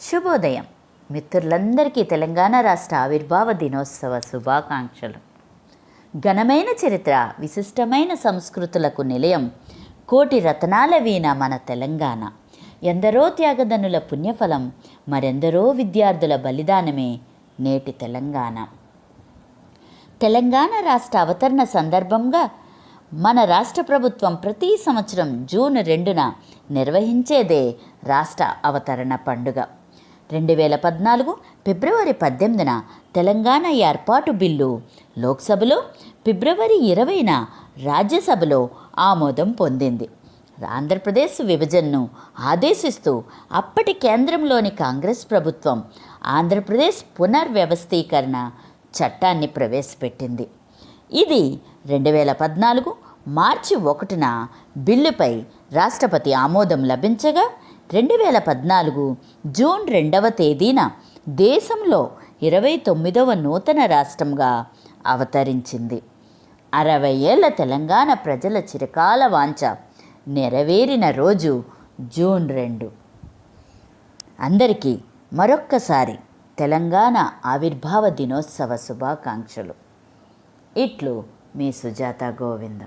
శుభోదయం. మిత్రులందరికీ తెలంగాణ రాష్ట్ర ఆవిర్భావ దినోత్సవ శుభాకాంక్షలు. ఘనమైన చరిత్ర విశిష్టమైన సంస్కృతులకు నిలయం కోటి రతనాల వీణ మన తెలంగాణ. ఎందరో త్యాగదనుల పుణ్యఫలం మరెందరో విద్యార్థుల బలిదానమే నేటి తెలంగాణ. తెలంగాణ రాష్ట్ర అవతరణ సందర్భంగా మన రాష్ట్ర ప్రభుత్వం ప్రతి సంవత్సరం జూన్ రెండున నిర్వహించేదే రాష్ట్ర అవతరణ పండుగ. రెండు వేల పద్నాలుగు ఫిబ్రవరి పద్దెనిమిదిన తెలంగాణ ఏర్పాటు బిల్లు. లోక్సభలో ఫిబ్రవరి ఇరవైన రాజ్యసభలో ఆమోదం పొందింది. ఆంధ్రప్రదేశ్ విభజనను ఆదేశిస్తూ అప్పటి కేంద్రంలోని కాంగ్రెస్ ప్రభుత్వం ఆంధ్రప్రదేశ్ పునర్వ్యవస్థీకరణ చట్టాన్ని ప్రవేశపెట్టింది. ఇది రెండు వేల పద్నాలుగు మార్చి ఒకటిన బిల్లుపై రాష్ట్రపతి ఆమోదం లభించగా రెండు వేల పద్నాలుగు జూన్ రెండవ తేదీన దేశంలో ఇరవై తొమ్మిదవ నూతన రాష్ట్రంగా అవతరించింది. అరవై ఏళ్ళ తెలంగాణ ప్రజల చిరకాల వాంఛ నెరవేరిన రోజు జూన్ రెండు. అందరికీ మరొక్కసారి తెలంగాణ ఆవిర్భావ దినోత్సవ శుభాకాంక్షలు. ఇట్లు మీ సుజాత గోవిందం.